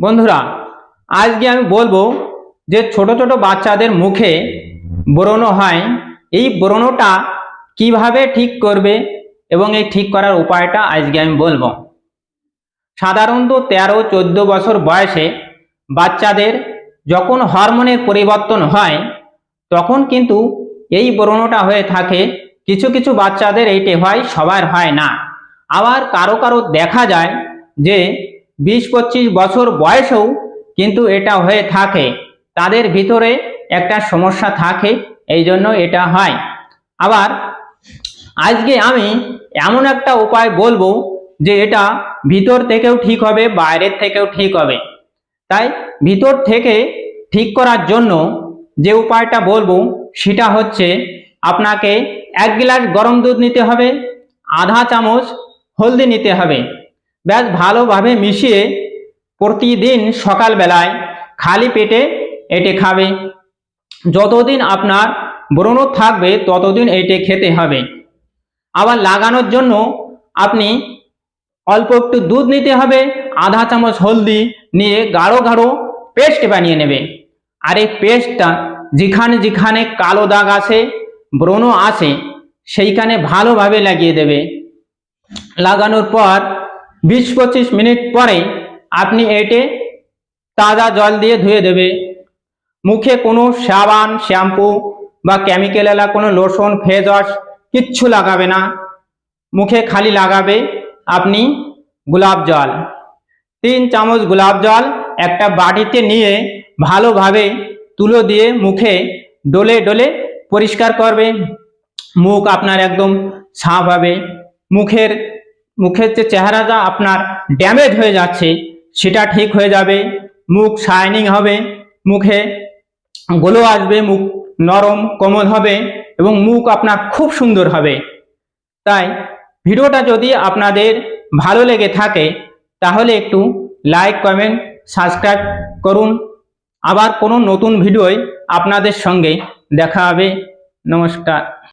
বন্ধুরা, আজকে আমি বলব যে ছোট ছোট বাচ্চাদের মুখে ব্রণ হয়। এই ব্রণটা কীভাবে ঠিক করবে এবং এই ঠিক করার উপায়টা আজকে আমি বলব। সাধারণত তেরো, চোদ্দ বছর বয়সে বাচ্চাদের যখন হরমোনের পরিবর্তন হয়, তখন কিন্তু এই ব্রণটা হয়ে থাকে। কিছু কিছু বাচ্চাদের এইটি হয়, সবার হয় না। আবার কারও কারও দেখা যায় যে বিশ পঁচিশ বছর বয়সেও কিন্তু এটা হয়ে থাকে। তাদের ভিতরে একটা সমস্যা থাকে, এই জন্য এটা হয়। আবার আজকে আমি এমন একটা উপায় বলব যে এটা ভিতর থেকেও ঠিক হবে, বাইরের থেকেও ঠিক হবে। তাই ভিতর থেকে ঠিক করার জন্য যে উপায়টা বলব সেটা হচ্ছে আপনাকে এক গ্লাস গরম দুধ নিতে হবে, আধা চামচ হলদি নিতে হবে। ব্যাস ভালোভাবে মিশিয়ে প্রতিদিন সকালবেলায় খালি পেটে এটি খাবে। যতদিন আপনার ব্রণ থাকবে, ততদিন এটি খেতে হবে। আবার লাগানোর জন্য আপনি অল্প একটু দুধ নিতে হবে, আধা চামচ হলদি নিয়ে গাঢ় গাঢ় পেস্ট বানিয়ে নেবে। আর এই পেস্টটা যেখানে যেখানে কালো দাগ আছে, ব্রণ আছে, সেইখানে ভালোভাবে লাগিয়ে দেবে। লাগানোর পর বিশ পঁচিশ মিনিট পরে আপনি এটে তাজা জল দিয়ে ধুয়ে দেবে। মুখে কোনো সাবান, শ্যাম্পু বা কেমিক্যাল এলা কোনো লোশন ফেস ওয়াশ কিচ্ছু লাগাবে না। মুখে খালি লাগাবে আপনি গোলাপ জল। তিন চামচ গোলাপ জল একটা বাটিতে নিয়ে ভালোভাবে তুলো দিয়ে মুখে ডলে ডলে পরিষ্কার করবে। মুখ আপনার একদম সাফ হবে। মুখের মুখের যে চেহারাটা আপনার ড্যামেজ হয়ে যাচ্ছে, সেটা ঠিক হয়ে যাবে, মুখ শাইনিং হবে, মুখে গ্লো আসবে, মুখ নরম, কোমল হবে এবং মুখ আপনার খুব সুন্দর হবে। তাই ভিডিওটা যদি আপনাদের ভালো লেগে থাকে, তাহলে একটু লাইক কমেন্ট সাবস্ক্রাইব করুন। আবার কোনো নতুন ভিডিওয় আপনাদের সঙ্গে দেখা হবে। নমস্কার।